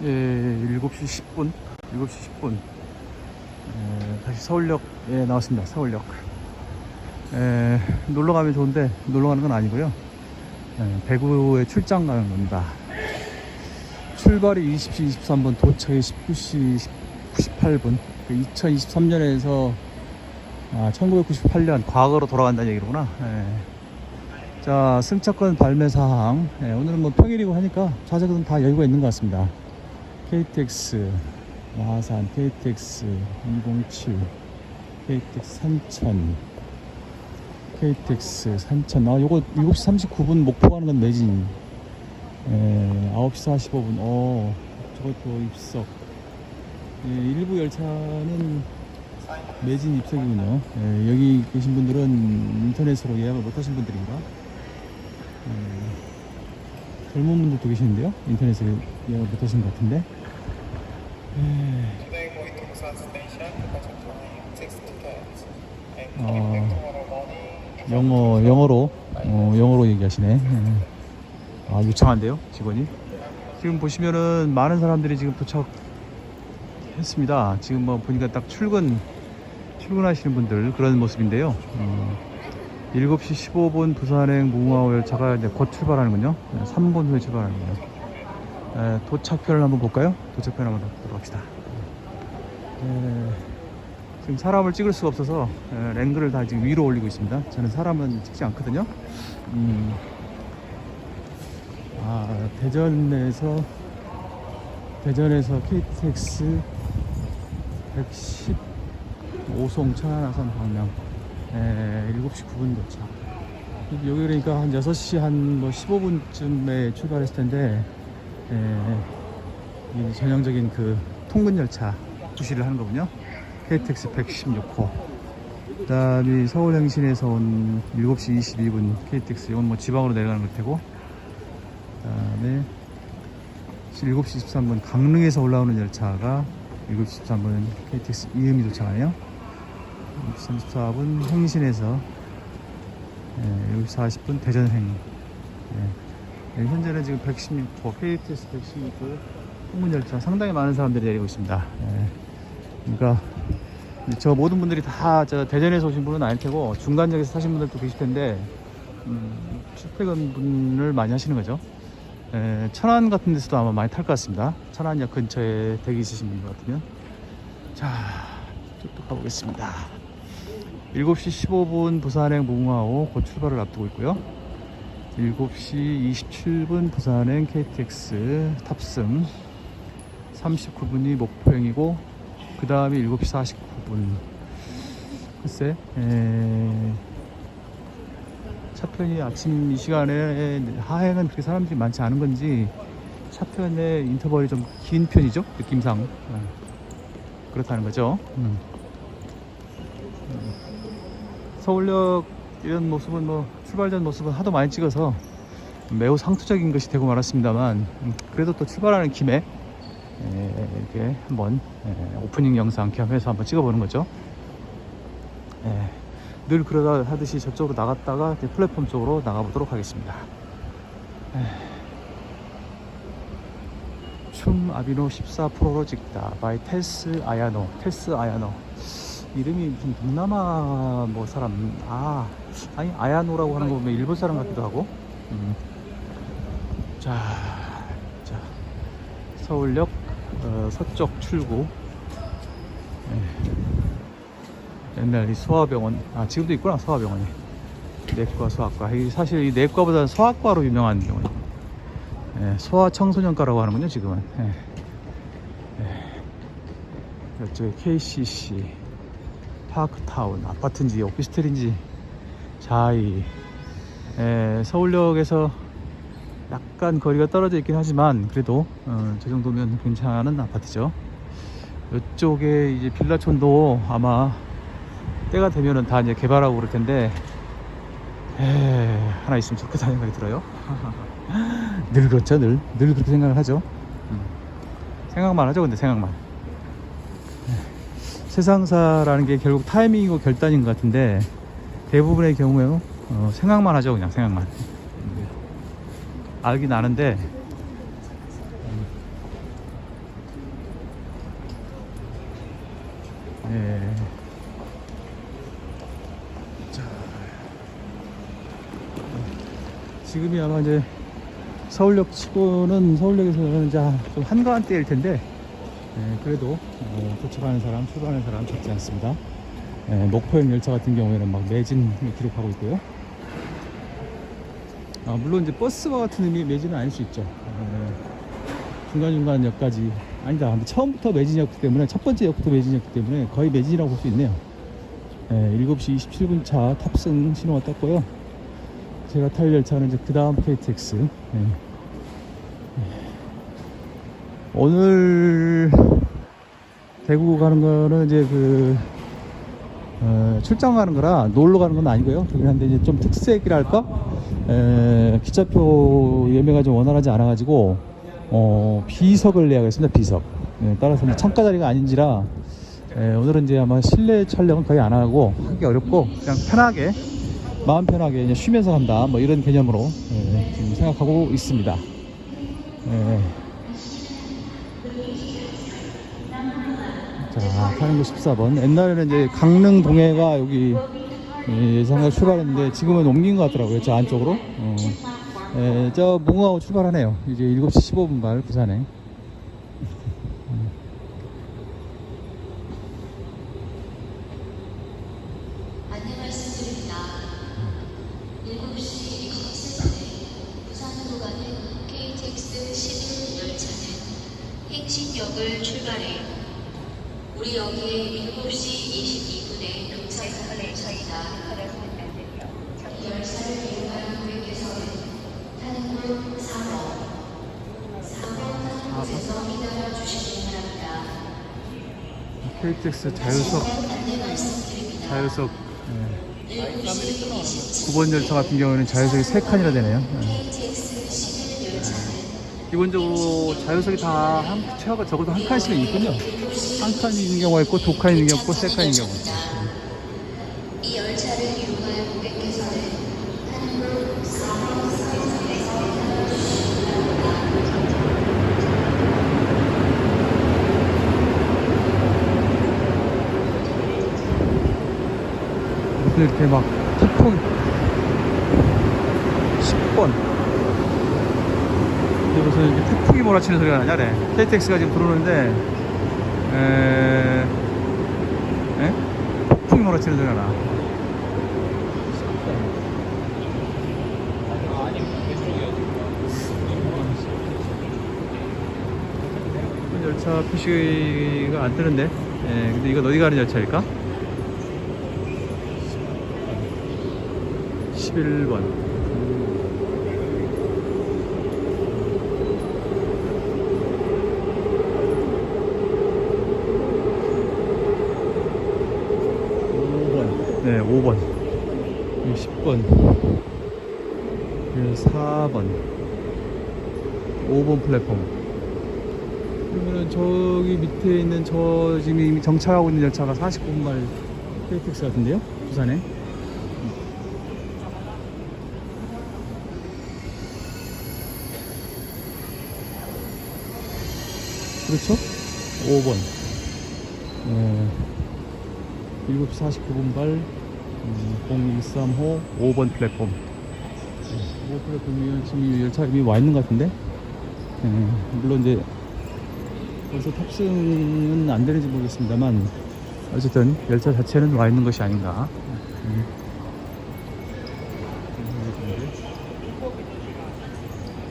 예, 7시 10분, 7시 10분. 에, 다시 서울역에 나왔습니다. 서울역. 에, 놀러 가면 좋은데 놀러 가는 건 아니고요. 에, 배구에 출장 가는 겁니다. 출발이 20시 23분, 도착이 19시 98분. 2023년에서 아, 1998년 과거로 돌아간다는 얘기로구나. 예. 자, 승차권 발매 사항. 예, 오늘은 뭐 평일이고 하니까 좌석은 다 여유가 있는 것 같습니다. KTX 마산, KTX 207, KTX 산천, KTX 산천. 아, 요거 7시 39분 목포 가는 건 매진. 예, 9시 45분. 어, 저것도 입석. 예, 일부 열차는 매진 입석이군요. 예, 여기 계신 분들은 인터넷으로 예약을 못 하신 분들인가? 예, 젊은 분들도 계시는데요. 인터넷으로 예약을 못 하신 것 같은데. 예, Today going to Busan Station, departure time 6 tickets. And 어. 영어, 영어로, 어, 영어로 얘기하시네. 예. 아, 유창한데요, 직원이? 지금 보시면은 많은 사람들이 지금 도착했습니다. 지금 뭐 보니까 딱 출근, 출근하시는 분들 그런 모습인데요. 음, 7시 15분 부산행 무궁화 열차가 이제 곧 출발하는군요. 3분 후에 출발하는군요. 에, 도착표를 한번 볼까요? 도착표를 한번 보도록 합시다. 에, 지금 사람을 찍을 수가 없어서 에, 랭글을 다 지금 위로 올리고 있습니다. 저는 사람은 찍지 않거든요. 음, 아 대전에서 대전에서 KTX 115송 천안아산 방향 에, 7시 9분 도착. 여기 그러니까 한 6시 한 뭐 15분쯤에 출발했을 텐데 에, 이 전형적인 그 통근 열차 구시를 하는 거군요. KTX 116호. 그다음에 서울 행신에서 온 7시 22분 KTX 이건 뭐 지방으로 내려가는 걸 테고. 그다음에 7시 23분 강릉에서 올라오는 열차가 7시 13분 KTX 이음이 도착하네요. 7시 34분 행신에서 예, 7시 40분 대전행. 예. 예, 현재는 지금 116호 KTX 116호 통문 열차 상당히 많은 사람들이 내리고 있습니다. 예. 그러니까 저 모든 분들이 다 저 대전에서 오신 분은 아닐 테고 중간역에서 사신 분들도 계실 텐데 음, 출퇴근 분을 많이 하시는 거죠. 에, 천안 같은 데서도 아마 많이 탈 것 같습니다. 천안역 근처에 대기 있으신 분 같으면 자 쭉쭉 가보겠습니다. 7시 15분 부산행 무궁화호 곧 출발을 앞두고 있고요. 7시 27분 부산행 KTX 탑승 39분이 목포행이고 그 다음에 7시 49분 글쎄 에... 차편이 아침 이 시간에 하행은 그렇게 사람들이 많지 않은 건지 차편의 인터벌이 좀 긴 편이죠 느낌상 어, 그렇다는 거죠 음. 음. 서울역 이런 모습은 뭐 출발 전 모습은 하도 많이 찍어서 매우 상투적인 것이 되고 말았습니다만 음, 그래도 또 출발하는 김에 에, 이렇게 한번 에, 오프닝 영상 겸해서 한번 찍어보는 거죠. 에, 늘 그러다 하듯이 저쪽으로 나갔다가 플랫폼 쪽으로 나가보도록 하겠습니다. 에, 춤 아비노 14%로 찍다 바이 테스 아야노 테스 아야노 이름이 무슨 동남아 뭐 사람 아 아니 아야노라고 하는 거 보면 일본 사람 같기도 하고 음. 자, 자 서울역 어, 서쪽 출구 예. 옛날 이 소아병원 아 지금도 있구나 소아병원이 내과 소아과 이 사실 이 내과보다는 소아과로 유명한 병원 예, 소아청소년과라고 하는군요 지금은 예. 예. 이쪽에 KCC 파크타운 아파트인지 오피스텔인지 자이 예, 서울역에서 약간 거리가 떨어져 있긴 하지만 그래도 어, 저 정도면 괜찮은 아파트죠. 이쪽에 이제 빌라촌도 아마 때가 되면은 다 이제 개발하고 그럴 텐데 에, 하나 있으면 좋겠다는 생각이 들어요. 늘 그렇죠, 늘, 늘 그렇게 생각을 하죠. 음. 생각만 하죠, 근데 생각만. 에, 세상사라는 게 결국 타이밍이고 결단인 것 같은데 대부분의 경우에 어, 생각만 하죠 그냥 생각만 알긴 아는데 음. 예. 자, 지금이 아마 이제 서울역 치고는 서울역에서는 이제 좀 한가한 때일 텐데 예, 그래도 어, 도착하는 사람 출발하는 사람 적지 않습니다. 예, 목포행 열차 같은 경우에는 막 매진을 기록하고 있고요. 아, 물론 이제 버스와 같은 의미 매진은 아닐 수 있죠. 예, 중간중간 역까지 아니다. 처음부터 매진이었기 때문에 첫 번째 역부터 매진이었기 때문에 거의 매진이라고 볼 수 있네요. 예, 7시 27분 차 탑승 신호가 떴고요. 제가 탈 열차는 이제 그 다음 KTX. 예. 예. 오늘 대구 가는 거는 이제 그 어, 출장 가는 거라 놀러 가는 건 아니고요. 그긴 한데 이제 좀 특색이랄까? 에, 기차표 예매가 좀 원활하지 않아가지고 어, 비석을 예약했습니다. 비석. 예, 따라서 창가 자리가 아닌지라 에, 오늘은 이제 아마 실내 촬영은 거의 안 하고 하기 어렵고 그냥 편하게 마음 편하게 이제 쉬면서 간다 뭐 이런 개념으로 예, 생각하고 있습니다. 예. 자, 타는 거 14번. 옛날에는 이제 강릉 동해가 여기 예, 예상가 출발했는데 지금은 옮긴 것 같더라고요. 저 안쪽으로. 어. 예, 저 몽하고 출발하네요. 이제 7시 15분 갈 부산에. KTX 말씀드립니다. 자유석. 예. 9번 열차 같은 경우에는 자유석이 3칸이나 되네요. 11 열차는 기본적으로 자유석이 다 한, 최하가 적어도 한 칸씩은 있군요. 한 칸이 있는 경우가 있고, 두 칸이 있는 경우가 있고, 세 칸이 있는 경우가 있고. 이 열차를 이용할 고객께서는 타는 곳 4번 승객선에서 무슨 이렇게 막 태풍. 10번. 이게 무슨 이렇게 태풍이 몰아치는 소리가 나냐 래. KTX가 지금 들어오는데 에... 에? 폭풍이 몰아치는 소리가 나. 열차 표시가 안 뜨는데? 예, 근데 이건 어디 가는 열차일까? 11번. 네, 5번. 10번. 4번. 5번 플랫폼. 그러면은 저기 밑에 있는 저 지금 이미 정차하고 있는 열차가 49분 말 KTX 같은데요? 부산에. 그렇죠? 5번. 네. 7시 49분 발 음, 0135 5번 플랫폼. 네, 5번 플랫폼이 지금 이 열차 이미 와 있는 것 같은데. 네, 물론 이제 벌써 탑승은 안 되는지 모르겠습니다만 어쨌든 열차 자체는 와 있는 것이 아닌가. 음.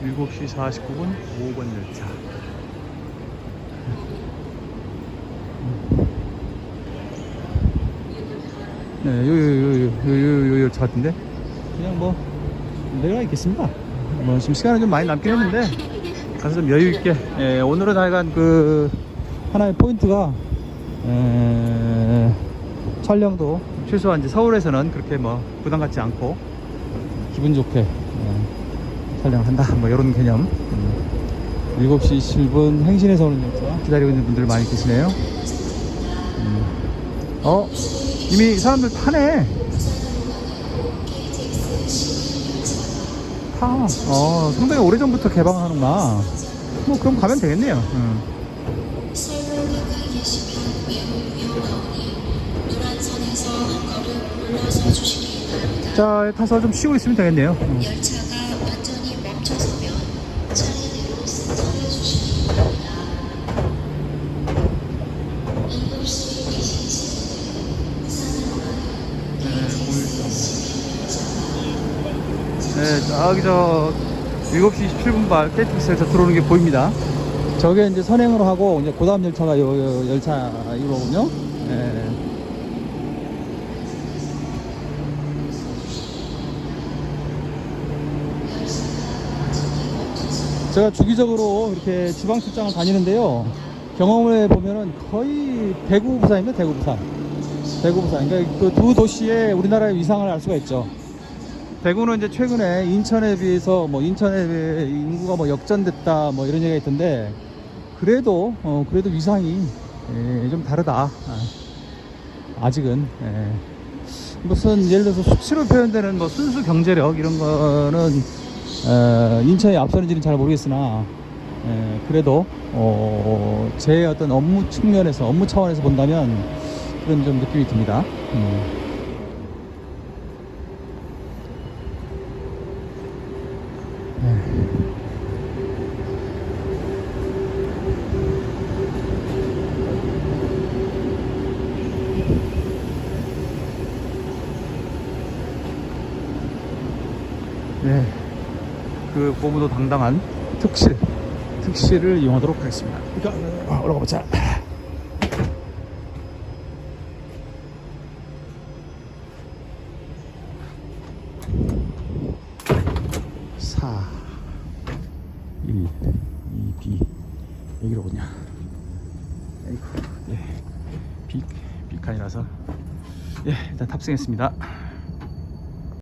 7시 49분 5번 열차. 네, 요, 요, 요, 요, 요, 요, 열차 같은데? 그냥 뭐, 내가 있겠습니다. 뭐, 지금 시간은 좀 많이 남긴 했는데, 가서 좀 여유있게, 예, 오늘은 하여간 그, 하나의 포인트가, 에, 촬영도 최소한 이제 서울에서는 그렇게 뭐, 부담 갖지 않고, 기분 좋게, 예, 촬영한다. 뭐, 이런 개념. 음. 7시 7분 행신에서 오는 열차 기다리고 있는 분들 많이 계시네요. 음. 어? 이미 사람들 타네. 타. 어, 상당히 오래전부터 개방하는구나. 뭐, 그럼 가면 되겠네요. 바랍니다. 자, 타서 좀 쉬고 있으면 되겠네요. 음. 저기 저 7시 27분 발 KTX 열차 들어오는 게 보입니다. 저게 이제 선행으로 하고 이제 고다음 열차가 요, 요 열차 이거군요. 네. 제가 주기적으로 이렇게 지방 출장을 다니는데요. 경험을 해보면은 거의 대구 부산입니다. 대구 부산. 대구 부산. 그러니까 그 두 도시의 우리나라의 위상을 알 수가 있죠. 대구는 이제 최근에 인천에 비해서 뭐 인천에 비해 인구가 뭐 역전됐다 뭐 이런 얘기가 있던데 그래도 어 그래도 위상이 예, 좀 다르다 아, 아직은 예. 무슨 예를 들어서 수치로 표현되는 뭐 순수 경제력 이런 거는 어, 인천이 앞서는지는 잘 모르겠으나 예, 그래도 어, 제 어떤 업무 측면에서 업무 차원에서 본다면 그런 좀 느낌이 듭니다. 음. 그 고무도 당당한 특실, 특실을 이용하도록 하겠습니다. 그러니까 아, 올라가 보자. 4 1 2B 여기로군요. 아이고, 예, 빅, 빅칸이라서 예, 일단 탑승했습니다.